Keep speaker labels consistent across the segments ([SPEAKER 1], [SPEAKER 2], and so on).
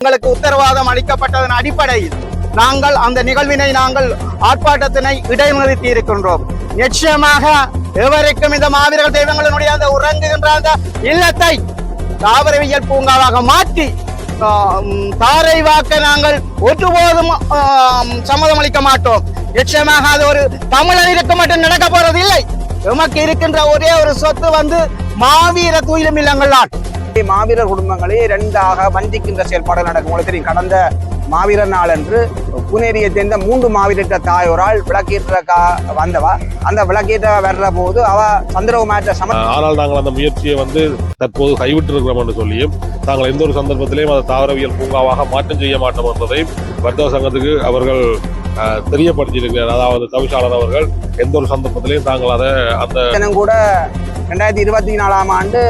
[SPEAKER 1] எங்களுக்கு உத்தரவாதம் அளிக்கப்பட்டதன் அடிப்படையில் நாங்கள் அந்த நிகழ்வினை நாங்கள் ஆர்ப்பாட்டத்தினை இடைநிறுத்தி இருக்கின்றோம் நிச்சயமாக எவருக்கும் இந்த மாவீரர்கள் தெய்வங்களினுடைய அந்த உறங்குகின்ற அந்த இல்லத்தை தாவரவியல் பூங்காவாக மாற்றி தாரை வாக்க நாங்கள் ஒருபோதும் சம்மதம் அளிக்க மாட்டோம். நிச்சயமாக அது ஒரு தமிழனிற்கு மட்டும் நடக்க போறது இல்லை எமக்கு இருக்கின்ற ஒரே ஒரு சொத்து வந்து மாவீர துயிலும் இல்லங்கள் தான்.
[SPEAKER 2] மாவீரர் குடும்பங்களே இரண்டாக வஞ்சிக்கின்ற செயல்பாடு நடக்கும். உங்களுக்கு தெரியும் கடந்த மாவீரர் நாள் அன்று புனேரியை சேர்ந்த மூன்று மாவீரற்ற தாயோரால் விளக்கேற்ற வந்தவா. அந்த விளக்கேற்ற வர்ற போது அவ சந்திரகுமாற்ற சம
[SPEAKER 3] ஆனால் நாங்கள் அந்த முயற்சியை வந்து தற்போது கைவிட்டிருக்கிறோம் என்று சொல்லியும் தாங்கள் எந்த ஒரு சந்தர்ப்பத்திலையும் அதை தாவரவியல் பூங்காவாக மாற்றம் செய்ய மாட்டோம் என்பதையும் வர்த்தக சங்கத்துக்கு அவர்கள் தெரியப்படுத்தியிருக்கிறார். அதாவது தவிசாளர் அவர்கள் எந்த ஒரு சந்தர்ப்பத்திலையும் தாங்கள் அதை அந்த
[SPEAKER 2] கூட ரெண்டாயிரத்தி இருபத்தி நாலாம் ஆண்டு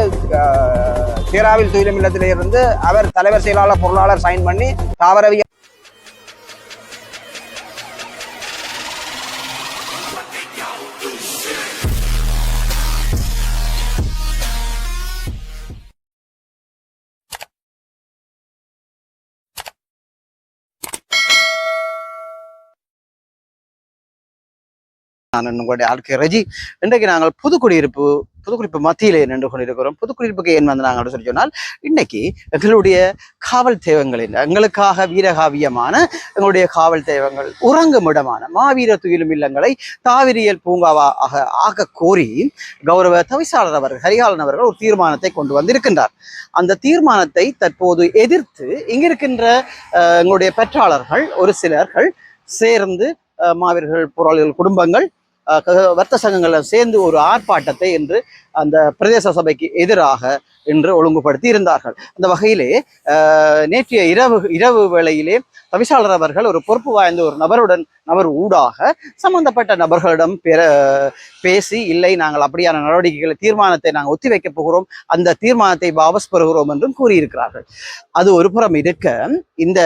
[SPEAKER 2] சீராவில் பேராவில் அவர் தலைவர் செயலாளர் பொருளாளர் சைன் பண்ணி தாவரவியல்
[SPEAKER 1] நான் உங்களுடைய ஆட்கை ரஜி. இன்றைக்கு நாங்கள் புதுக்குடியிருப்பு புதுக்குடிப்பு மத்தியிலே நின்று கொண்டிருக்கிறோம். புதுக்குடியிருப்புக்கு ஏன் வந்து நாங்கள் சொல்லி சொன்னால் இன்னைக்கு எங்களுடைய காவல் தெய்வங்களில் எங்களுக்காக வீரகாவியமான எங்களுடைய காவல் தெய்வங்கள் உறங்கும் இடமான மாவீர துயிலும் இல்லங்களை தாவிரியல் பூங்காவாக ஆக கோரி கௌரவ தவிசாளர் அவர்கள் ஹரிகாலன் அவர்கள் ஒரு தீர்மானத்தை கொண்டு வந்திருக்கின்றார். அந்த தீர்மானத்தை தற்போது எதிர்த்து இங்கிருக்கின்ற அஹ், எங்களுடைய பெற்றாளர்கள் ஒரு சிலர்கள் சேர்ந்து அஹ், மாவீரர்கள் போராளிகள் குடும்பங்கள் வர்த்தக க- வர்த்த சேர்ந்து ஒரு ஆர்ப்பாட்டத்தை இன்று அந்த பிரதேச சபைக்கு எதிராக என்று ஒழுங்குபடுத்தி இருந்தார்கள். அந்த வகையிலே நேற்றைய இரவு இரவு வேளையிலே தவிசாளர் அவர்கள் ஒரு பொறுப்பு வாய்ந்த ஒரு நபருடன் நபர் ஊடாக சம்பந்தப்பட்ட நபர்களிடம் பெற பேசி இல்லை நாங்கள் அப்படியான நடவடிக்கைகளை தீர்மானத்தை நாங்கள் ஒத்திவைக்கப் போகிறோம் அந்த தீர்மானத்தை வாபஸ் பெறுகிறோம் என்றும் கூறியிருக்கிறார்கள். அது ஒரு புறம் இருக்க இந்த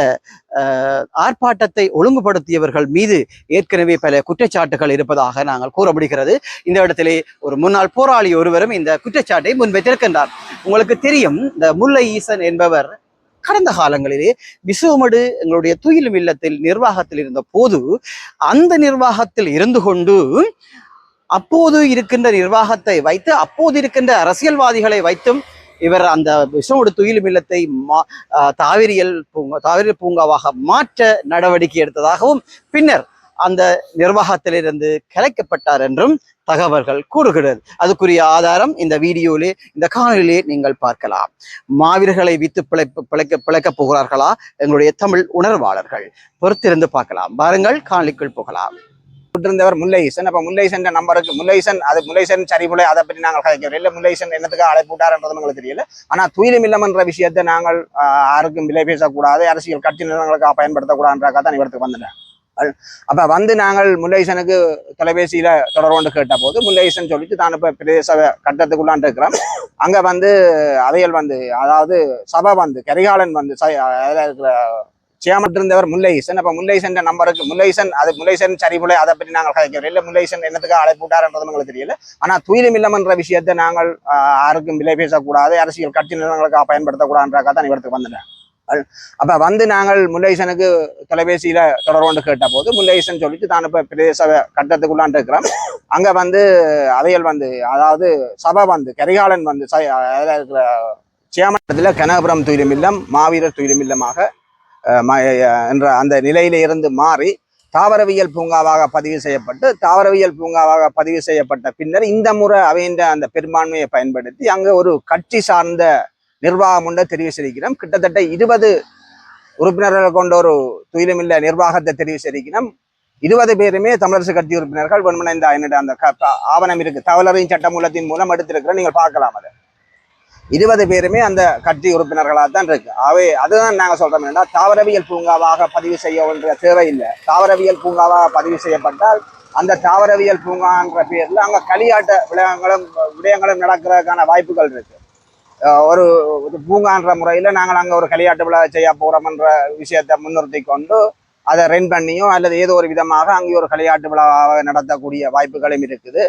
[SPEAKER 1] ஆர்ப்பாட்டத்தை ஒழுங்குபடுத்தியவர்கள் மீது ஏற்கனவே பல குற்றச்சாட்டுகள் இருப்பதாக நாங்கள் கூறப்படுகிறது. இந்த இடத்திலே ஒரு முன்னாள் போராளி ஒருவரும் இந்த குற்றச்சாட்டை முன்வைத்திருக்கின்றார். உங்களுக்கு தெரியும் இந்த முல்லை ஈசன் என்பவர் கடந்த காலங்களிலே விசுவமடு எங்களுடைய துயிலும் இல்லத்தில் நிர்வாகத்தில் இருந்த போது அந்த நிர்வாகத்தில் இருந்து கொண்டு அப்போது இருக்கின்ற நிர்வாகத்தை வைத்து அப்போது இருக்கின்ற அரசியல்வாதிகளை வைத்தும் இவர் அந்த விசுவமடு துயிலும் இல்லத்தை மா தாவிரியல் பூங்கா தாவிரியல் பூங்காவாக மாற்ற நடவடிக்கை எடுத்ததாகவும் பின்னர் அந்த நிர்வாகத்திலிருந்து கலைக்கப்பட்டார் என்றும் தகவல்கள் கூறுகிறது. அதுக்குரிய ஆதாரம் இந்த வீடியோவிலே இந்த காணொலியிலே நீங்கள் பார்க்கலாம். மாவீரர்களை வித்து பிழைப்பு பிழைக்க பிழைக்கப் போகிறார்களா? எங்களுடைய தமிழ் உணர்வாளர்கள். பொறுத்திருந்து பார்க்கலாம். பாருங்கள் காணொலிக்குள் போகலாம்.
[SPEAKER 2] இருந்தவர் முல்லைசன். அப்போ முல்லைசன் நம்பருக்கு முல்லைசன் அது முல்லைசன் சரிபுலை அதை பற்றி நாங்கள் கதைக்கிறோம். இல்லை முல்லைசன் என்னத்துக்கு அழைப்புட்டார்ன்றது எங்களுக்கு தெரியல. ஆனா துயிலும் இல்லமன்ற என்ற விஷயத்தை நாங்கள் ஆஹ், யாருக்கும் விலை பேசக்கூடாது அரசியல் கட்சி நிறுவனங்களுக்காக பயன்படுத்தக்கூடாதுன்றக்காக தான் இவரத்துக்கு வந்துட்டேன் அப்ப வந்து நாங்கள் முல்லைசனுக்கு தொலைபேசியில தொடர்பு கேட்ட போது முல்லைசன் சொல்லிட்டு தான் இப்ப பிரதேச கட்டத்துக்குள்ளான் இருக்கிறோம் அங்க வந்து அவையல் வந்து அதாவது சபை வந்து கரிகாலன் வந்து ச- இருக்கிற சேமட்டிருந்தவர் முல்லைசன். அப்ப முல்லைசன் நம்பருக்கு முல்லைசன் அது முல்லைசன் சரிபுலை அதை பற்றி நாங்கள் கதைக்கிறோம். இல்லை முல்லைசன் என்னத்துக்கு அழைப்புட்டார்ன்றது எங்களுக்கு தெரியல. ஆனா துயிலும் இல்லம் என்ற விஷயத்தை நாங்கள் ஆஹ், யாருக்கும் விலை பேசக்கூடாது அரசியல் கட்சி நிறுவனங்களுக்காக பயன்படுத்தக்கூடாதுன்றக்காக தான் இவரத்துக்கு வந்துட்டேன் அப்ப வந்து நாங்கள் முல்லைசனுக்கு தொலைபேசியில தொடர்பு கேட்ட போது முல்லைசன் சொல்லிட்டு தான் இப்ப பிரதேச கட்டத்துக்குள்ளான் இருக்கிறோம். அங்க வந்து அவையல் வந்து அதாவது சபை வந்து கரிகாலன் வந்து ச- இருக்கிற சேமட்டத்துல கனகபுரம் துயிலும் இல்லம் மாவீரர் துயிலும் இல்லமாக ம- என்ற அந்த நிலையில இருந்து மாறி தாவரவியல் பூங்காவாக பதிவு செய்யப்பட்டு தாவரவியல் பூங்காவாக பதிவு செய்யப்பட்ட பின்னர் இந்த முறை அவையின் அந்த பெரும்பான்மையை பயன்படுத்தி அங்கே ஒரு கட்சி சார்ந்த நிர்வாகம் ஒன்றை தெரிவு செய்திருக்கிறோம் கிட்டத்தட்ட இருபது உறுப்பினர்கள் கொண்ட ஒரு துயிலுமில்ல நிர்வாகத்தை தெரிவு செய்திருக்கிறோம் இருபது பேருமே தமிழரசு கட்சி உறுப்பினர்கள் வெண்மன இந்த அந்த க- ஆவணம் இருக்கு. தவளரின் சட்டமூலத்தின் மூலம் எடுத்திருக்கிற நீங்கள் பார்க்கலாம் அதை. இருபது பேருமே அந்த கட்சி உறுப்பினர்களாக தான் இருக்கு. அவை அதுதான் நாங்கள் சொல்றோம் என்னன்னா தாவரவியல் பூங்காவாக பதிவு செய்ய வேண்டிய தேவையில்லை. தாவரவியல் பூங்காவாக பதிவு செய்யப்பட்டால் அந்த தாவரவியல் பூங்கான்ற பேர்ல அங்க களியாட்ட விடயங்களும் விடயங்களும் நடக்கிறதுக்கான வாய்ப்புகள் இருக்கு. ஒரு பூங்கான்ற முறையில் நாங்கள் அங்கே ஒரு களியாட்டு விழா செய்ய போகிறோம்ன்ற விஷயத்தை முன்னிறுத்தி கொண்டு அதை ரென் பண்ணியும் அல்லது ஏதோ ஒரு விதமாக அங்கே ஒரு களியாட்டு விழாவாக நடத்தக்கூடிய வாய்ப்புகளும் இருக்குது.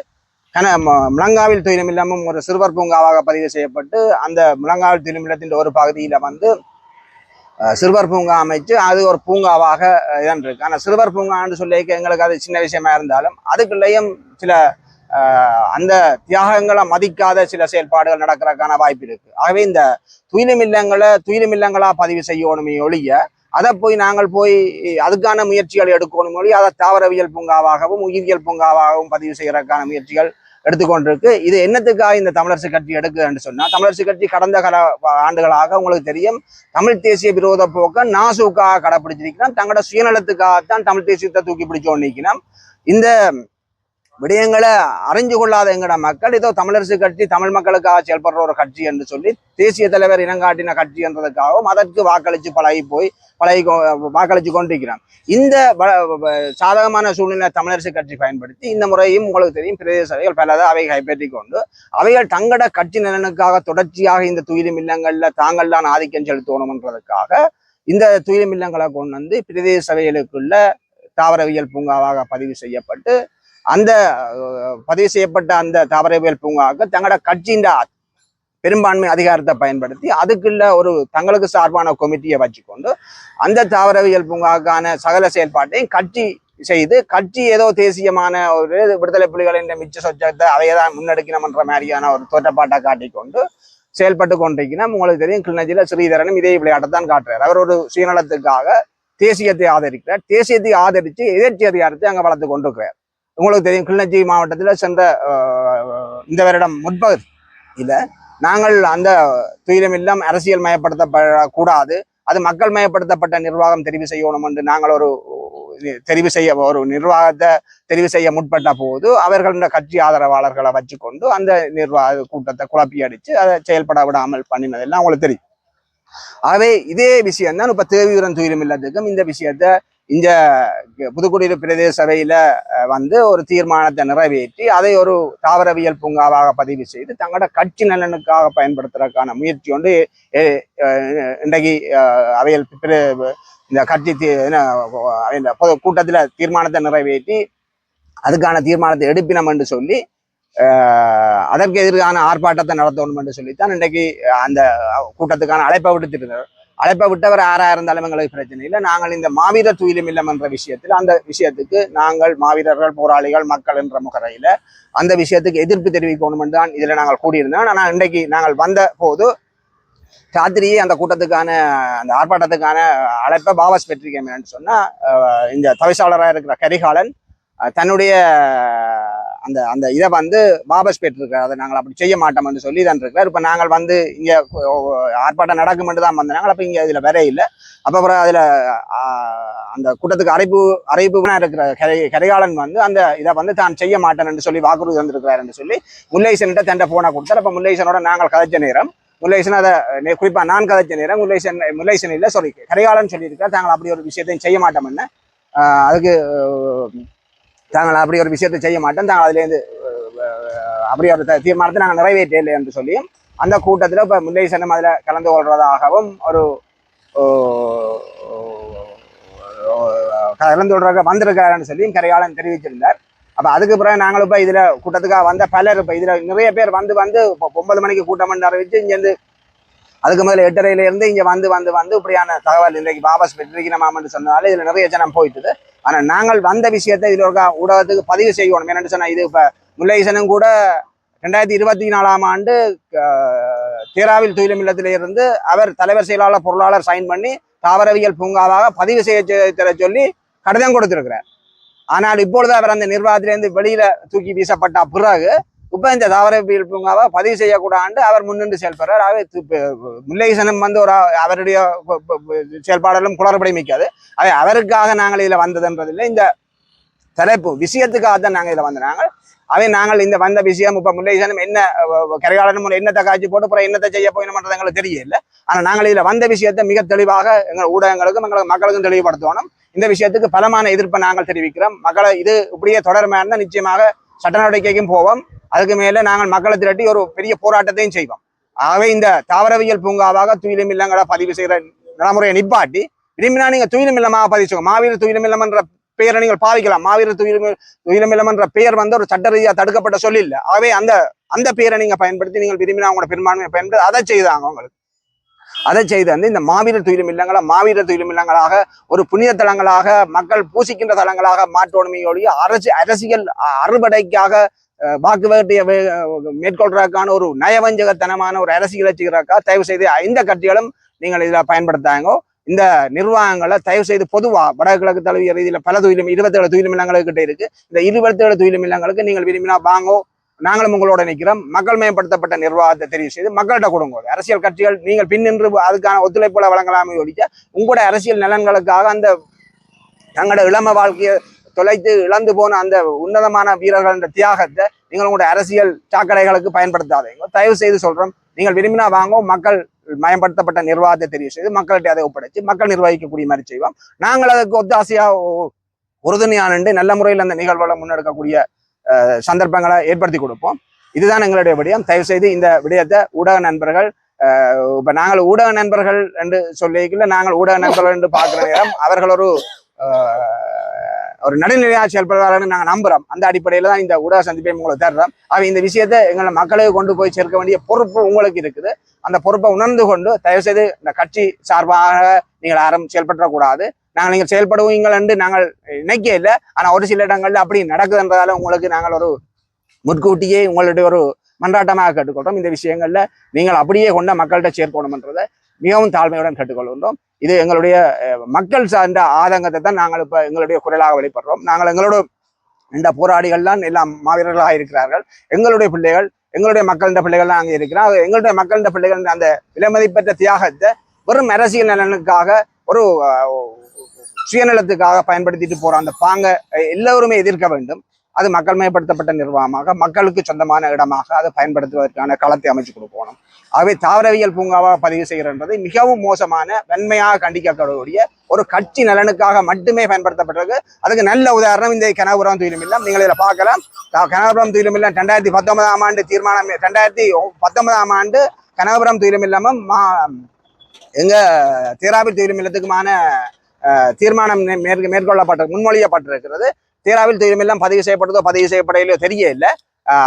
[SPEAKER 2] கன ம- முழங்காவில் துயிலுமில்லமும் ஒரு சிறுவர் பூங்காவாக பதிவு செய்யப்பட்டு அந்த முழங்காவில் துயிலுமில்லத்தின் ஒரு பகுதியில் வந்து சிறுவர் பூங்கா அமைச்சு அது ஒரு பூங்காவாக அஹ், இதான் இருக்கு. ஆனால் சிறுவர் பூங்கான்னு சொல்லி எங்களுக்கு அது சின்ன விஷயமா இருந்தாலும் அதுக்குள்ளேயும் சில அந்த தியாகங்களை மதிக்காத சில செயல்பாடுகள் நடக்கிறதுக்கான வாய்ப்பு இருக்கு. ஆகவே இந்த துயிலும் இல்லங்களை துயிலும் இல்லங்களா பதிவு செய்யணுமே ஒழிய அதை போய் நாங்கள் போய் அதுக்கான முயற்சிகள் எடுக்கணும் ஒழி அதை தாவரவியல் பூங்காவாகவும் உயிரியல் பூங்காவாகவும் பதிவு செய்யறதுக்கான முயற்சிகள் எடுத்துக்கொண்டிருக்கு. இது என்னத்துக்காக இந்த தமிழரசு கட்சி எடுக்குன்னு சொன்னா தமிழரசு கட்சி கடந்த கால ஆண்டுகளாக உங்களுக்கு தெரியும் தமிழ் தேசிய விரோத போக்க நாசுக்காக கடைப்பிடிச்சிருக்கிறோம். தங்களோட சுயநலத்துக்காகத்தான் தமிழ் தேசியத்தை தூக்கி பிடிச்சோன்னு நிற்கிறோம் இந்த விடயங்களை அறிஞ்சு கொள்ளாத எங்கட மக்கள் ஏதோ தமிழரசு கட்சி தமிழ் மக்களுக்காக செயல்படுற ஒரு கட்சி என்று சொல்லி தேசிய தலைவர் இனங்காட்டின கட்சி என்றதுக்காகவும் அதற்கு வாக்களித்து பழகி போய் பழகி கொ- வாக்களித்து கொண்டிருக்கிறான். இந்த வ- வ- சாதகமான சூழ்நிலை தமிழரசு கட்சி பயன்படுத்தி இந்த முறையும் உங்களுக்கு தெரியும் பிரதேச சபைகள் பலதை அவை கைப்பற்றி கொண்டு அவைகள் தங்கட கட்சி நலனுக்காக தொடர்ச்சியாக இந்த துயிலும் இல்லங்கள்ல தாங்கள் தான் ஆதிக்கம் செலுத்தணும்ன்றதுக்காக இந்த துயிலும் இல்லங்களை கொண்டு வந்து பிரதேச சபைகளுக்குள்ள தாவரவியல் பூங்காவாக பதிவு செய்யப்பட்டு அந்த பதிவு செய்யப்பட்ட அந்த தாவரவியல் பூங்காவுக்கு தங்களோட கட்சியின் பெரும்பான்மை அதிகாரத்தை பயன்படுத்தி அதுக்குள்ள ஒரு தங்களுக்கு சார்பான கொமிட்டியை வச்சுக்கொண்டு அந்த தாவரவியல் பூங்காவுக்கான சகல செயல்பாட்டையும் கட்சி செய்து கட்சி ஏதோ தேசியமான ஒரு விடுதலை புலிகளின் மிச்ச சொச்சத்தை அவையதான் முன்னெடுக்கணும்ன்ற மாதிரியான ஒரு தோற்றப்பாட்டை காட்டிக்கொண்டு செயல்பட்டு கொண்டிருக்கணும் உங்களுக்கு தெரியும் கிளிநொச்சியில ஸ்ரீதரனும் இதே விளையாட்டை தான் காட்டுறார். அவர் ஒரு சுயநலத்துக்காக தேசியத்தை ஆதரிக்கிறார். தேசியத்தை ஆதரித்து எதிர்ச்சி அதிகாரத்தை அங்கே வளர்த்து கொண்டிருக்கிறார். உங்களுக்கு தெரியும் கிளிநொச்சி மாவட்டத்தில் சென்ற இந்த வருடம் முற்பகுதியில் நாங்கள் அந்த துயிலம் அரசியல் மயப்படுத்தப்படக்கூடாது. அது மக்கள் மயப்படுத்தப்பட்ட நிர்வாகம் தெரிவு செய்யணும் என்று நாங்கள் ஒரு தெரிவு செய்ய ஒரு நிர்வாகத்தை தெரிவு செய்ய முற்பட்ட போது அவர்கள கட்சி ஆதரவாளர்களை வச்சுக்கொண்டு அந்த நிர்வாக கூட்டத்தை குழப்பி அடிச்சு அதை செயல்பட விடாமல் பண்ணினதெல்லாம் உங்களுக்கு தெரியும். ஆகவே இதே விஷயம் தான் இப்ப தேவியூரன் துயிலும் இல்லத்துக்கும் இந்த விஷயத்தை இந்த புதுக்குடியிருப்பு பிரதேச சபையில் வந்து ஒரு தீர்மானத்தை நிறைவேற்றி அதை ஒரு தாவரவியல் பூங்காவாக பதிவு செய்து தங்களோட கட்சி நலனுக்காக பயன்படுத்துறதுக்கான முயற்சி ஒன்று இன்றைக்கு அவையல் அவையில் இந்த கட்சி தீ- என்ன, இந்த பொது கூட்டத்தில் தீர்மானத்தை நிறைவேற்றி அதுக்கான தீர்மானத்தை எடுப்பினம் என்று சொல்லி அதற்கு எதிரான ஆர்ப்பாட்டத்தை நடத்தணும் என்று சொல்லித்தான் இன்றைக்கு அந்த கூட்டத்துக்கான அழைப்பை விடுத்திருந்தார் அழைப்பை விட்டவர் யாரா இருந்தாலும் எங்களுக்கு பிரச்சனை இல்லை. நாங்கள் இந்த மாவீரர் துயிலும் இல்லம் என்ற விஷயத்தில் அந்த விஷயத்துக்கு நாங்கள் மாவீரர்கள் போராளிகள் மக்கள் என்ற முகரையில் அந்த விஷயத்துக்கு எதிர்ப்பு தெரிவிக்கணும் என்று தான் இதில் நாங்கள் கூடியிருந்தோம் ஆனால் இன்றைக்கு நாங்கள் வந்த போது ராத்திரியே அந்த கூட்டத்துக்கான அந்த ஆர்ப்பாட்டத்துக்கான அழைப்பை பாவாஸ் பெற்றிருக்கேன் சொன்னா இந்த தவிசாளராக இருக்கிற கரிகாலன் தன்னுடைய அந்த அந்த இதை வந்து வாபஸ் பெற்றிருக்கார் அதை நாங்கள் அப்படி செய்ய மாட்டோம்னு சொல்லி தான் இருக்கிறார். இப்போ நாங்கள் வந்து இங்கே ஆர்ப்பாட்டம் நடக்குமென்று தான் வந்தாங்க அப்போ இங்கே இதில் வேற இல்லை. அப்போ அப்புறம் அதில் அந்த கூட்டத்துக்கு அரைப்பு அழைப்பு இருக்கிற கரை கரிகாலன் வந்து அந்த இதை வந்து தான் செய்ய மாட்டேன்னு சொல்லி வாக்குறுதி வந்திருக்கிறாருன்னு சொல்லி முல்லைசன்கிட்ட தண்டை போனை கொடுத்தார். அப்போ முல்லைசனோட நாங்கள் கதைச்ச நேரம் முல்லைசன் அதை நே- நான் கதைச்ச நேரம் முல்லைசன் முல்லைசன் இல்லை சாரி கரிகாலன் சொல்லியிருக்கார் தாங்கள் அப்படி ஒரு விஷயத்தையும் செய்ய மாட்டோம்னு என்ன? அதுக்கு தாங்கள் அப்படி ஒரு விஷயத்தை செய்ய மாட்டோம். தாங்கள் அதுலேருந்து அப்படி ஒரு தீர்மானத்தை நாங்கள் நிறைவேற்ற இல்லை என்று சொல்லி அந்த கூட்டத்தில் இப்போ முல்லை முல்லைசனம் அதில் கலந்து கொள்வதாகவும் ஒரு கலந்து கொள்றாங்க வந்திருக்காருன்னு சொல்லி கரையாளன் தெரிவிச்சிருந்தார் அப்போ அதுக்கு பிறகு நாங்களும் இப்போ இதில் கூட்டத்துக்காக வந்த பலர் இப்போ இதில் நிறைய பேர் வந்து வந்து இப்போ ஒன்பது மணிக்கு கூட்டம் பண்ண ஆரம்பிச்சு இங்கேருந்து அதுக்கு முதல்ல எட்டரையிலேருந்து இங்கே வந்து வந்து வந்து இப்படியான தகவல் இன்றைக்கு வாபஸ் பெற்றிருக்கிறோமான்னு சொன்னாலும் இதில் நிறைய ஜனம் போயிட்டுது. ஆனா நாங்கள் வந்த விஷயத்தை இதில் இருக்க ஊடகத்துக்கு பதிவு செய்யணும். என்னன்னு சொன்னா இது இப்ப முல்லைசனும் கூட ரெண்டாயிரத்தி இருபத்தி நாலாம் ஆண்டு தேராவில் துயிலும் இல்லத்தில இருந்து அவர் தலைவர் செயலாளர் பொருளாளர் சைன் பண்ணி தாவரவியல் பூங்காவாக பதிவு செய்ய தர சொல்லி கடிதம் கொடுத்திருக்கிறார். ஆனால் இப்பொழுது அவர் அந்த நிர்வாகத்திலேருந்து வெளியில தூக்கி வீசப்பட்ட பிறகு இப்ப இந்த தாவரவியல் பூங்காவை பதிவு செய்யக்கூடாது அவர் முன்னின்று செயல்படுறார். ஆகவே முல்லைசனம் வந்து ஒரு அவருடைய செயல்பாடெல்லாம் குளறுபடி மிக்காது. அவை அவருக்காக நாங்கள் இதில் வந்ததுன்றதில்லை. இந்த தலைப்பு விஷயத்துக்காக தான் நாங்கள் இதில் வந்தாங்க நாங்கள் அவை நாங்கள் இந்த வந்த விஷயம் இப்போ முல்லைசனம் என்ன கரையாளனும் என்னத்தை காய்ச்சி போட்டு அப்புறம் என்னத்தை செய்ய போகணும்ன்றது எங்களுக்கு தெரியல. ஆனால் நாங்கள் இதில் வந்த விஷயத்தை மிக தெளிவாக எங்கள் ஊடகங்களுக்கும் எங்களுக்கு மக்களுக்கும் தெளிவுபடுத்தணும். இந்த விஷயத்துக்கு பலமான எதிர்ப்பை நாங்கள் தெரிவிக்கிறோம். மக்களை இது இப்படியே தொடர்மையாக இருந்தால் நிச்சயமாக சட்ட நடவடிக்கைக்கும் போவோம். அதுக்கு மேலே நாங்கள் மக்களை திரட்டி ஒரு பெரிய போராட்டத்தையும் செய்வோம். ஆகவே இந்த தாவரவியல் பூங்காவாக துயிலும் இல்லங்களை பதிவு செய்கிற நடைமுறையை நிப்பாட்டி விரும்பினா நீங்க துயிலும் இல்லமாக பதிவு செய்வோம் மாவீர துயிலும் இல்லம் என்ற பெயரை நீங்கள் பாவிக்கலாம். மாவீர துயிலும் துயிலும் இல்லம் என்ற பெயர் வந்து ஒரு சட்ட ரீதியாக தடுக்கப்பட்ட சொல்லி இல்லை. ஆகவே அந்த அந்த பெயரை நீங்க பயன்படுத்தி நீங்கள் விரும்பினா அவங்களோட பெரும்பான்மையை பயன்படுத்தி அதை செய்தாங்க உங்களுக்கு. அதை செய்து வந்து இந்த மாவீரர் துயிலும் இல்லங்களை மாவீரர் துயிலும் இல்லங்களாக ஒரு புனித தலங்களாக மக்கள் பூசிக்கின்ற தலங்களாக மாற்றோணுமையோடைய அரசு அரசியல் அ- அறுவடைக்காக வாக்கு வேட்டையை மேற்கொள்றதுக்கான ஒரு நயவஞ்சகத்தனமான ஒரு அரசியலை செய்கிறதுக்காக தயவு செய்து இந்த கட்சிகளும் நீங்கள் இதில் பயன்படுத்தாங்கோ. இந்த நிர்வாகங்களை தயவு செய்து பொதுவாக வடகிழக்கு தலைவிய ரீதியில் பல துயிலும் இருபத்தேழு துயிலும் இல்லங்களுக்கிட்ட இருக்கு. இந்த இருபத்தேழு துயிலும் இல்லங்களுக்கு நீங்கள் விரும்பினா வாங்கோ. நாங்களும் உங்களோட நிற்கிறோம் மக்கள் மேம்படுத்தப்பட்ட நிர்வாகத்தை தெரிவு செய்து மக்கள்கிட்ட கொடுங்க. அரசியல் கட்சிகள் நீங்கள் பின்னின்று அதுக்கான ஒத்துழைப்புகளை வழங்கலாமே ஒழிக்க உங்களோட அரசியல் நலன்களுக்காக அந்த தங்களோட இளம வாழ்க்கையை தொலைத்து இழந்து போன அந்த உன்னதமான வீரர்கள் தியாகத்தை நீங்கள் உங்களுடைய அரசியல் சாக்கடைகளுக்கு பயன்படுத்தாதீங்க. தயவு செய்து சொல்றோம் நீங்கள் விரும்பினா வாங்க மக்கள் மயப்படுத்தப்பட்ட நிர்வாகத்தை தெரிவு செய்து மக்கள்கிட்ட அதை ஒப்படைச்சு மக்கள் நிர்வகிக்கக்கூடிய மாதிரி செய்வோம். நாங்கள் அதுக்கு ஒத்தாசையா ஒ- உறுதுணையானண்டு நல்ல முறையில் அந்த நிகழ்வுகளை முன்னெடுக்கக்கூடிய சந்தர்ப்பங்களை ஏற்படுத்தி கொடுப்போம். இதுதான் எங்களுடைய விடயம். தயவு செய்து இந்த விடயத்தை ஊடக நண்பர்கள் இப்ப நாங்கள் ஊடக நண்பர்கள் என்று சொல்லிக்கல நாங்கள் ஊடக நண்பர்கள் என்று பார்க்கிற நேரம் அவர்கள் ஒரு ஒரு நடுநிலையாக செயல்படுவார்கள் நாங்கள் நம்புறோம். அந்த அடிப்படையில் தான் இந்த ஊடக சந்திப்பை உங்களை தேடுறோம். அவன் இந்த விஷயத்தை எங்களை மக்களுக்கு கொண்டு போய் சேர்க்க வேண்டிய பொறுப்பு உங்களுக்கு இருக்குது. அந்த பொறுப்பை உணர்ந்து கொண்டு தயவு செய்து இந்த கட்சி சார்பாக நீங்கள் யாரும் செயல்பற்றக்கூடாது நாங்கள் நீங்கள் செயல்படுவீங்கள் என்று நாங்கள் நினைக்க இல்லை. ஆனால் ஒரு சில இடங்களில் அப்படி நடக்குதுன்றதால உங்களுக்கு நாங்கள் ஒரு முற்கூட்டியே உங்களுடைய ஒரு மன்றாட்டமாக கேட்டுக்கொள்கிறோம் இந்த விஷயங்களில் நீங்கள் அப்படியே கொண்ட மக்கள்கிட்ட சேர்க்கணும்ன்றதை மிகவும் தாழ்மையுடன் கேட்டுக்கொள்கின்றோம். இது எங்களுடைய மக்கள் சார்ந்த ஆதங்கத்தை தான் நாங்கள் இப்போ எங்களுடைய குரலாக வெளிப்படுறோம். நாங்கள் எங்களோட இந்த போராளிகள்லாம் எல்லாம் மாவீரர்களாக இருக்கிறார்கள். எங்களுடைய பிள்ளைகள் எங்களுடைய மக்களின் பிள்ளைகள் அங்கே இருக்கிறோம் எங்களுடைய மக்களின் பிள்ளைகள் அந்த விலைமதிப்பற்ற தியாகத்தை வெறும் அரசியல் நலனுக்காக ஒரு சுயநலத்துக்காக பயன்படுத்திட்டு போற அந்த பாங்க எல்லோருமே எதிர்க்க வேண்டும். அது மக்கள் மேம்படுத்தப்பட்ட நிர்வாகமாக மக்களுக்கு சொந்தமான இடமாக அதை பயன்படுத்துவதற்கான களத்தை அமைச்சு கொடுக்கணும். ஆகவே தாவரவியல் பூங்காவாக பதிவு செய்கிறன்றது மிகவும் மோசமான வன்மையாக கண்டிக்கக்கூடிய ஒரு கட்சி நலனுக்காக மட்டுமே பயன்படுத்தப்பட்டிருக்கு. அதுக்கு நல்ல உதாரணம் இந்த கனகபுரம் துயிலும் இல்லம். நீங்கள் இதில் பார்க்கலாம். கனகபுரம் துயிலும் இல்லம் ரெண்டாயிரத்தி பத்தொன்பதாம் ஆண்டு தீர்மானம் ரெண்டாயிரத்தி பத்தொன்பதாம் ஆண்டு கனகபுரம் துயிலும் இல்லாமல் மா எங்க தீராபி துயிலும் இல்லத்துக்குமான தீர்மானம் மேற்கொள்ளப்பட்ட முன்மொழியப்பட்டிருக்கிறது. தேராவில் துயிலும் பதிவு செய்யப்பட்டதோ பதிவு செய்யப்படையிலோ தெரியல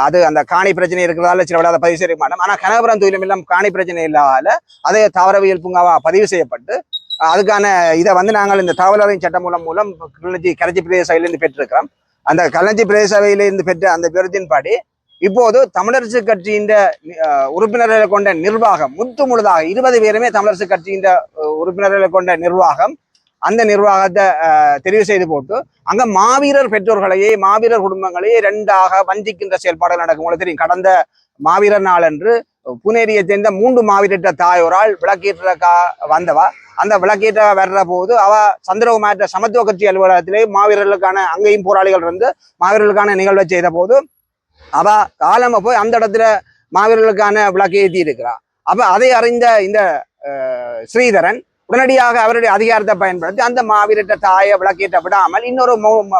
[SPEAKER 2] அது அந்த காணி பிரச்சனை இருக்கிறதால சில விட பதிவு செய்ய மாட்டோம். ஆனால் கனகபுரம் துயிலும் எல்லாம் காணி பிரச்சனை இல்லாத அதே தாவரவியல் பூங்காவா பதிவு செய்யப்பட்டு அதுக்கான இதை வந்து நாங்கள் இந்த தாவரவியல் சட்டம் மூலம் மூலம் கிளிநொச்சி கரஞ்சி பிரதேச சபையிலிருந்து பெற்றிருக்கிறோம். அந்த கல்லஞ்சி பிரதேச சபையிலிருந்து பெற்ற அந்த விருதின்படி இப்போது தமிழரசு கட்சியின் அஹ், உறுப்பினர்களை கொண்ட நிர்வாகம் முற்று முழுதாக இருபது பேருமே தமிழரசு கட்சியின் உறுப்பினர்களை கொண்ட நிர்வாகம் அந்த நிர்வாகத்தை தெரிவு செய்து போட்டு அங்க மாவீரர் பெற்றோர்களையே மாவீரர் குடும்பங்களையே ரெண்டாக வஞ்சிக்கின்ற செயல்பாடுகள் நடக்கும். உங்களுக்கு தெரியும் கடந்த மாவீரர் நாளன்று புனேரியை சேர்ந்த மூன்று மாவீரட்ட தாயோரால் விளக்கேற்றக்கா வந்தவா. அந்த விளக்கேற்ற வர்ற போது அவ சந்திரகுமார சமத்துவ கட்சி அலுவலகத்திலே மாவீரர்களுக்கான அங்கேயும் போராளிகள் இருந்து மாவீரர்களுக்கான நிகழ்வை செய்த போது அவ காலம போய் அந்த இடத்துல மாவீரர்களுக்கான விளக்கை ஏற்றி இருக்கிறா. அப்ப அதை அறிந்த இந்த ஸ்ரீதரன் உடனடியாக அவருடைய அதிகாரத்தை பயன்படுத்தி அந்த மாவீரட்ட தாயை விளக்கேற்ற விடாமல் இன்னொரு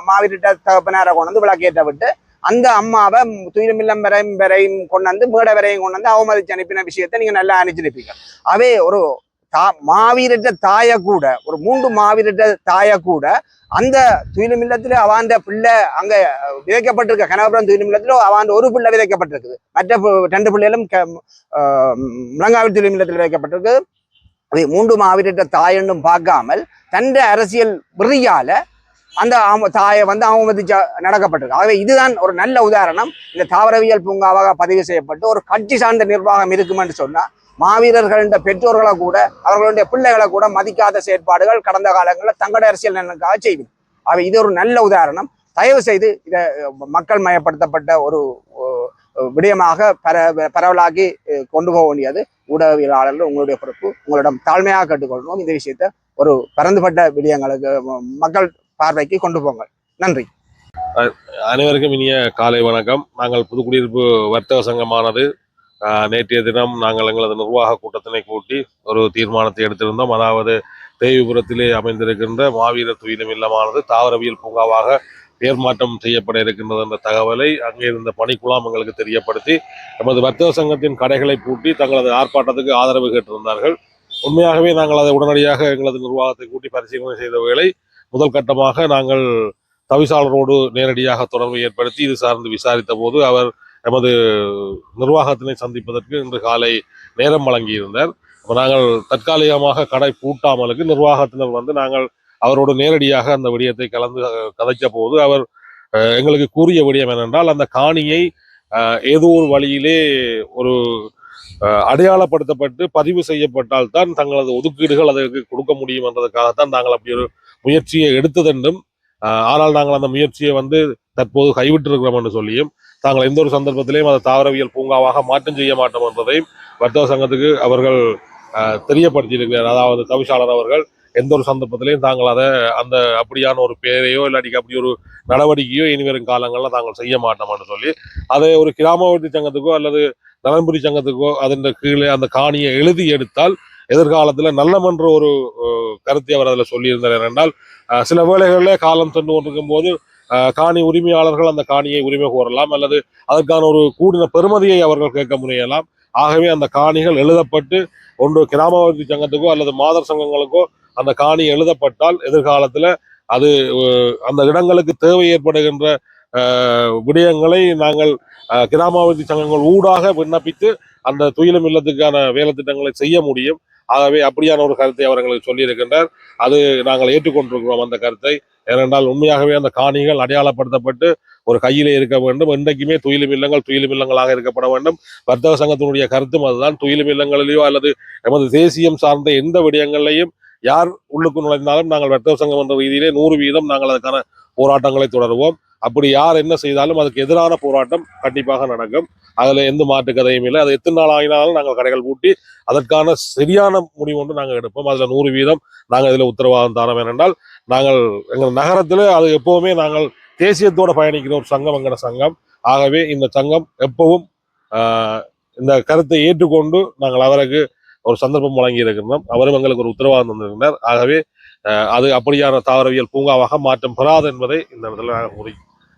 [SPEAKER 2] மாவீரட்ட தகப்பனாரை கொண்டு வந்து விளக்கேற்ற விட்டு அந்த அம்மாவை துயிலுமில்லம் வரையும் வரையும் கொண்டு வந்து மேடை வரையும் கொண்டு வந்து அவமதிச்சு அனுப்பின விஷயத்தை நீங்க நல்லா அனுப்பிச்சிருப்பீங்க அவே ஒரு தா மாவீரட்ட தாயை கூட ஒரு மூன்று மாவீரட்ட தாயை கூட அந்த துயிலுமில்லத்துல அவாண்ட பிள்ளை அங்கே விதைக்கப்பட்டிருக்க கனகபுரம் துயிலுமில்லத்துல அவாண்ட ஒரு பிள்ளை விதைக்கப்பட்டிருக்குது. மற்ற பு- ரெண்டு பிள்ளைகளும் முழங்காவில் துயிலுமில்லத்தில் விதைக்கப்பட்டிருக்கு மூன்று மாவீரட்ட தாயென்றும் பார்க்காமல் தண்ட அரசியல் வெறியால அந்த அவ- தாயை வந்து அவமதிச்ச நடக்கப்பட்டிருக்கு. ஆகவே இதுதான் ஒரு நல்ல உதாரணம். இந்த தாவரவியல் பூங்காவாக பதிவு செய்யப்பட்டு ஒரு கட்சி சார்ந்த நிர்வாகம் இருக்கும் என்று சொன்னா மாவீரர்களின் பெற்றோர்களை கூட அவர்களுடைய பிள்ளைகளை கூட மதிக்காத செயற்பாடுகள் கடந்த காலங்களில் தங்கட அரசியல் நலனுக்காக செய்யும் ஆகவே இது ஒரு நல்ல உதாரணம். தயவு செய்து இதை மக்கள் மயப்படுத்தப்பட்ட ஒரு விடயமாக பர பரவலாகி கொண்டு போக வேண்டியது ஊடகவியலாளர்கள் உங்களுடைய பொறுப்பு. உங்களிடம் தாழ்மையாக கேட்டுக்கொள்வோம் இந்த விஷயத்தை ஒரு பரந்துபட்ட விடயங்களுக்கு மக்கள் பார்வைக்கு கொண்டு போங்க நன்றி.
[SPEAKER 3] அனைவருக்கும் இனிய காலை வணக்கம். நாங்கள் புதுக்குடியிருப்பு வர்த்தக சங்கமானது. ஆஹ், நேற்றைய தினம் நாங்கள் எங்களது நிர்வாக கூட்டத்தினை கூட்டி ஒரு தீர்மானத்தை எடுத்திருந்தோம். அதாவது தேவிபுரத்திலே அமைந்திருக்கின்ற மாவீரர் துயிலம் இல்லமானது தாவரவியல் பூங்காவாக பெயர் மாற்றம் செய்யப்பட இருக்கின்றது என்ற தகவலை அங்கே இருந்த பணிக்குழாம் எங்களுக்கு தெரியப்படுத்தி எமது வர்த்தக சங்கத்தின் கடைகளை பூட்டி தங்களது ஆர்ப்பாட்டத்துக்கு ஆதரவு கேட்டிருந்தார்கள். உண்மையாகவே நாங்கள் அதை உடனடியாக எங்களது நிர்வாகத்தை கூட்டி பரிசீலனை செய்த வேளை முதல் கட்டமாக நாங்கள் தவிசாளரோடு நேரடியாக தொடர்பு ஏற்படுத்தி இது சார்ந்து விசாரித்த போது அவர் எமது நிர்வாகத்தினை சந்திப்பதற்கு இன்று காலை நேரம் வழங்கியிருந்தார். நாங்கள் தற்காலிகமாக கடை பூட்டாமலுக்கு நிர்வாகத்தினர் வந்து நாங்கள் அவரோடு நேரடியாக அந்த விடயத்தை கலந்து அஹ், கதைச்ச போது அவர் எங்களுக்கு கூறிய விடயம் என்னென்றால் அந்த காணியை ஏதோ ஒரு வழியிலே ஒரு அடையாளப்படுத்தப்பட்டு பதிவு செய்யப்பட்டால் தான் தங்களது ஒதுக்கீடுகள் அதற்கு கொடுக்க முடியும் என்றதுக்காகத்தான் நாங்கள் அப்படி ஒரு முயற்சியை எடுத்ததென்றும் ஆனால் நாங்கள் அந்த முயற்சியை வந்து தற்போது கைவிட்டிருக்கிறோம் என்று சொல்லியும் தாங்கள் எந்த ஒரு சந்தர்ப்பத்திலையும் அதை தாவரவியல் பூங்காவாக மாற்றம் செய்ய மாட்டோம் என்பதையும் வர்த்தக சங்கத்துக்கு அவர்கள் தெரியப்படுத்தியிருக்கிறார். அதாவது தவிசாளர் அவர்கள் எந்த ஒரு சந்தர்ப்பத்திலையும் தாங்கள் அதை அந்த அப்படியான ஒரு பேரையோ இல்லாட்டிக்கு அப்படி ஒரு நடவடிக்கையோ இனி வரும் காலங்களில் தாங்கள் செய்ய மாட்டோம்னு சொல்லி அதை ஒரு கிராமவர்த்தி சங்கத்துக்கோ அல்லது நலன்புரி சங்கத்துக்கோ அதன் கீழே அந்த காணியை எழுதி எடுத்தால் எதிர்காலத்தில் நல்லமன்ற ஒரு கருத்தை அவர் அதில் சொல்லியிருந்தார் என்றால் சில வேளைகளில் காலம் சென்று கொண்டிருக்கும் போது காணி உரிமையாளர்கள் அந்த காணியை உரிமை கோரலாம் அல்லது அதற்கான ஒரு கூடின பெருமதியை அவர்கள் கேட்க முடியலாம் ஆகவே அந்த காணிகள் எழுதப்பட்டு ஒன்று கிராமவர்த்தி சங்கத்துக்கோ அல்லது மாதர் சங்கங்களுக்கோ அந்த காணி எழுதப்பட்டால் எதிர்காலத்தில் அது அந்த இடங்களுக்கு தேவை ஏற்படுகின்ற விடயங்களை நாங்கள் அஹ், கிராமாவதி சங்கங்கள் ஊடாக விண்ணப்பித்து அந்த துயிலும் இல்லத்துக்கான வேலை திட்டங்களை செய்ய முடியும். ஆகவே அப்படியான ஒரு கருத்தை அவர் எங்களுக்கு சொல்லியிருக்கின்றார். அது நாங்கள் ஏற்றுக்கொண்டிருக்கிறோம் அந்த கருத்தை. ஏனென்றால் உண்மையாகவே அந்த காணிகள் அடையாளப்படுத்தப்பட்டு ஒரு கையிலே இருக்க வேண்டும். என்றைக்குமே துயிலும் இல்லங்கள் துயிலும் இல்லங்களாக இருக்கப்பட வேண்டும். வர்த்தக சங்கத்தினுடைய கருத்தும் அதுதான். துயிலும் இல்லங்களிலேயோ அல்லது எமது தேசியம் சார்ந்த எந்த விடயங்களையும் யார் உள்ளுக்கு நுழைந்தாலும் நாங்கள் வர்த்தக சங்கம் என்ற ரீதியிலே நூறு வீதம் நாங்கள் அதுக்கான போராட்டங்களை தொடருவோம். அப்படி யார் என்ன செய்தாலும் அதுக்கு எதிரான போராட்டம் கண்டிப்பாக நடக்கும். அதில் எந்த மாற்று கதையும் இல்லை. அது எத்தனை நாள் ஆகினாலும் நாங்கள் கடைகள் பூட்டி அதற்கான சரியான முடிவு ஒன்று நாங்கள் எடுப்போம். அதில் நூறு வீதம் நாங்கள் இதில் உத்தரவாதம் தரோம். ஏனென்றால் நாங்கள் எங்கள் நகரத்தில் அது எப்போவுமே நாங்கள் தேசியத்தோடு பயணிக்கிற ஒரு சங்கம் எங்கட சங்கம். ஆகவே இந்த சங்கம் எப்பவும் இந்த கருத்தை ஏற்றுக்கொண்டு நாங்கள் அவருக்கு ஒரு சந்தர்ப்பம் வழங்கி இருக்கின்றோம் அவரும் எங்களுக்கு ஒரு உத்தரவாதம் தந்திருக்கிறார். ஆகவே அது அப்படியான தாவரவியல் பூங்காவாக மாற்றம் பெறாது என்பதை இந்த இடத்துல நாங்கள் கூறி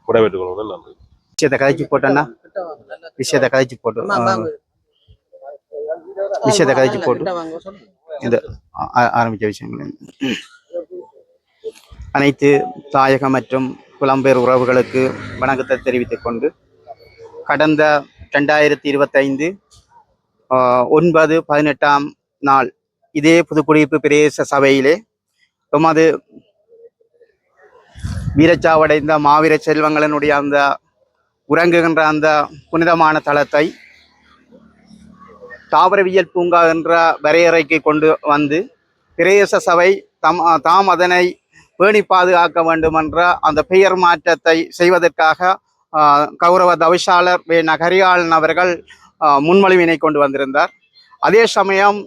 [SPEAKER 3] விடைபெற்றுக் கொள்வதில் நன்றி.
[SPEAKER 4] விஷயத்தை கதைச்சு போட்டோன்னா? விஷயத்தை கதைச்சு போட்டு விஷயத்தை கதைச்சு போட்டு ஆ- ஆ- ஆரம்பிச்ச விஷயங்கள். அனைத்து தாயக மற்றும் புலம்பெயர் உறவுகளுக்கு வணக்கத்தை தெரிவித்துக் கொண்டு கடந்த ரெண்டாயிரத்தி இருபத்தைந்து ஒன்பது பதினெட்டாம் நாள். இதே புதுக்குடியிருப்பு பிரதேச சபையிலே எமது வீரச்சாவடைந்த மாவீர செல்வங்களினுடைய அந்த உறங்குகின்ற அந்த புனிதமான தளத்தை தாவரவியல் பூங்கா என்ற வரையறைக்கு கொண்டு வந்து பிரதேச சபை தம் தாம் அதனை பேணி பாதுகாக்க வேண்டும் என்ற அந்த பெயர் மாற்றத்தை செய்வதற்காக ஆஹ், கௌரவ தவிசாளர் வே. நகரியாளன் அவர்கள் முன்மொழிவினை கொண்டு வந்திருந்தார். அதே சமயம்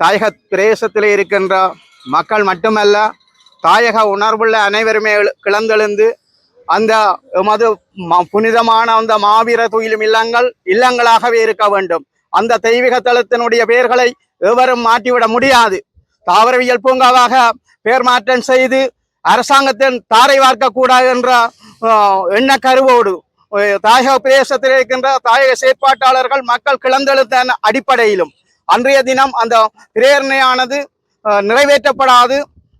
[SPEAKER 4] தாயக பிரதேசத்தில் இருக்கின்ற மக்கள் மட்டுமல்ல தாயக உணர்வுள்ள அனைவருமே கிளந்தெழுந்து அந்த எமது புனிதமான அந்த மாவீர துயிலும் இல்லங்கள் இல்லங்களாகவே இருக்க வேண்டும். அந்த தெய்வீக தளத்தினுடைய பெயர்களை எவரும் மாற்றிவிட முடியாது. தாவரவியல் பூங்காவாக பெயர் மாற்றம் செய்து அரசாங்கத்தின் தாரை வார்க்கக்கூடாது என்ற எண்ண கருவோடு தாயக பிரதேசத்தில் இருக்கின்ற தாயக செயற்பாட்டாளர்கள் மக்கள் கிளந்தெழுத்த அடிப்படையிலும் அன்றைய தினம் அந்த பிரேரணையானது நிறைவேற்றப்படாது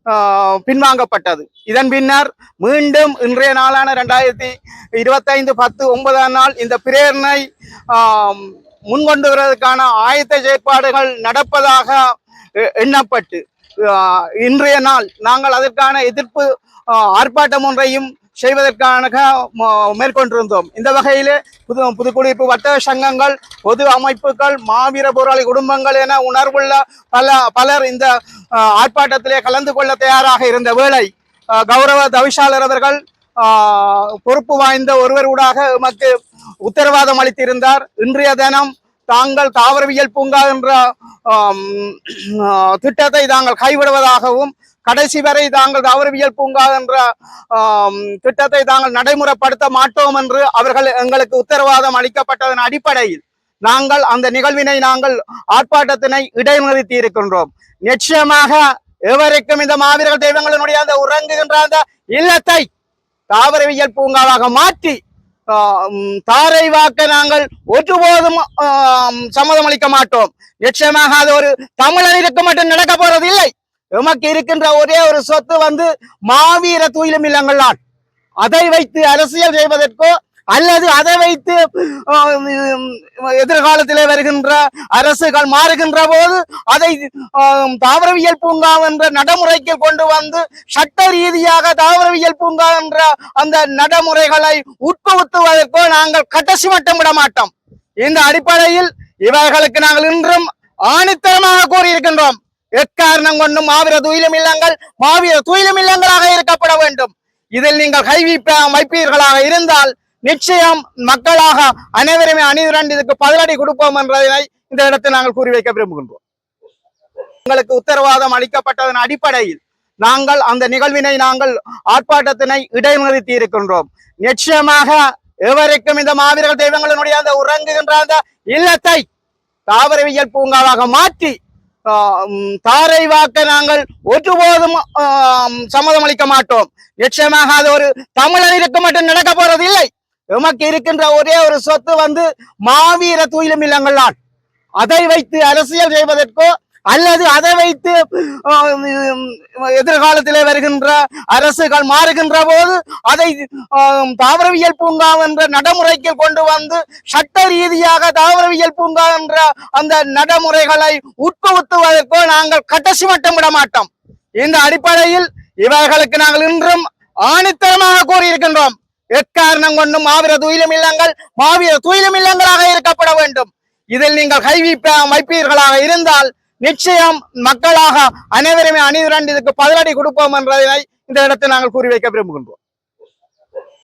[SPEAKER 4] ஆஹ், பின்வாங்கப்பட்டது. இதன் பின்னர் மீண்டும் இன்றைய நாளான ரெண்டாயிரத்தி இருபத்தைந்து பத்து ஒன்பதாம் நாள் இந்த பிரேரணை ஆம், முன்கொண்டு வருவதற்கான ஆயத்த செயற்பாடுகள் நடப்பதாக எண்ணப்பட்டு இன்றைய நாள் நாங்கள் அதற்கான எதிர்ப்பு ஆர்ப்பாட்டம் ஒன்றையும் செய்வதற்கான ம- மேற்கொண்டிருந்தோம். இந்த வகையிலே புது புதுக்குடியிருப்பு வர்த்தக சங்கங்கள் பொது அமைப்புகள் மாவீர போராளி குடும்பங்கள் என உணர்வுள்ள பல பலர் இந்த ஆர்ப்பாட்டத்திலே கலந்து கொள்ள தயாராக இருந்த வேளை கௌரவ தவிசாளர் அவர்கள் பொறுப்பு வாய்ந்த ஒருவர் ஊடாக எமக்கு உத்தரவாதம் அளித்திருந்தார். இன்றைய தினம் தாங்கள் தாவரவியல் பூங்கா என்ற திட்டத்தை தாங்கள் கைவிடுவதாகவும் கடைசி வரை தாங்கள் தாவரவியல் பூங்கா என்ற திட்டத்தை தாங்கள் நடைமுறைப்படுத்த மாட்டோம் என்று அவர்கள் எங்களுக்கு உத்தரவாதம் அளிக்கப்பட்டதன் அடிப்படையில் நாங்கள் அந்த நிகழ்வினை நாங்கள் ஆர்ப்பாட்டத்தினை இடைநிறுத்தி இருக்கின்றோம் நிச்சயமாக எவருக்கும் இந்த மாவீரர்கள் தெய்வங்களினுடைய அந்த உறங்குகின்ற அந்த இல்லத்தை தாவரவியல் பூங்காவாக மாற்றி தாரை வாக்க நாங்கள் ஒருபோதும் ஆம், சம்மதம் அளிக்க மாட்டோம். நிச்சயமாக அது ஒரு தமிழனிற்கு மட்டும் நடக்க போறது இல்லை எமக்கு இருக்கின்ற ஒரே ஒரு சொத்து வந்து மாவீர தூயிலும் இல்லங்கள் அதை வைத்து அரசியல் செய்வதற்கோ அல்லது அதை வைத்து எதிர்காலத்திலே வருகின்ற அரசுகள் மாறுகின்ற போது அதை தாவரவியல் பூங்கா என்ற நடைமுறைக்கு கொண்டு வந்து சட்ட ரீதியாக தாவரவியல் பூங்கா என்ற அந்த நடைமுறைகளை உட்புகுத்துவதற்கோ நாங்கள் கட்டசி மட்டும் விட மாட்டோம். இந்த அடிப்படையில் இவர்களுக்கு நாங்கள் இன்றும் ஆணித்தரமாக கூறியிருக்கின்றோம். எக்காரணம் கொண்டும் மாவீர துயிலும் இல்லங்கள் மாவீர துயிலும் இல்லங்களாக இருக்கப்பட வேண்டும். இதில் நீங்கள் கைவிப்ப வைப்பீர்களாக இருந்தால் நிச்சயம் மக்களாக அனைவருமே அணிதிரண்டு இதுக்கு பதிலடி கொடுப்போம் என்பதனை இந்த இடத்தில் நாங்கள் கூறி வைக்க விரும்புகின்றோம். உங்களுக்கு உத்தரவாதம் அளிக்கப்பட்டதன் அடிப்படையில் நாங்கள் அந்த நிகழ்வினை நாங்கள் ஆர்ப்பாட்டத்தினை இடைநிறுத்தி இருக்கின்றோம். நிச்சயமாக எவருக்கும் இந்த மாவீரர்கள் தெய்வங்களினுடைய அந்த உறங்குகின்ற அந்த இல்லத்தை தாவரவியல் பூங்காவாக மாற்றி ஆம், தாரை வாக்க நாங்கள் ஒருபோதும் சம்மதம் அளிக்க மாட்டோம். நிச்சயமாக அது ஒரு தமிழருக்கு மட்டும் நடக்க போறது இல்லை எமக்கு இருக்கின்ற ஒரே ஒரு சொத்து வந்து மாவீர துயிலும் இல்லங்களால் அதை வைத்து அரசியல் செய்வதற்கோ அல்லது அதை வைத்து எதிர்காலத்திலே வருகின்ற அரசுகள் மாறுகின்ற போது அதை தாவரவியல் பூங்கா என்ற நடைமுறைக்கு கொண்டு வந்து சட்ட ரீதியாக தாவரவியல் பூங்கா என்ற அந்த நடைமுறைகளை உட்புகுத்துவதற்கோ நாங்கள் கட்டசி மட்டும் விட மாட்டோம். இந்த அடிப்படையில் இவர்களுக்கு நாங்கள் இன்றும் ஆணித்தரமாக கூறியிருக்கின்றோம். எக்காரணம் கொண்டும் மாவீர துயிலும் இல்லங்கள் மாவீர துயிலும் இல்லங்களாக இருக்கப்பட வேண்டும். இதில் நீங்கள் கைவி வைப்பீர்களாக இருந்தால் நிச்சயம் மக்களாக அனைவருமே அணிதிரண்டு இதுக்கு பதிலடி கொடுப்போம் என்பதை இந்த இடத்தில் நாங்கள் கூறி வைக்க விரும்புகின்றோம்.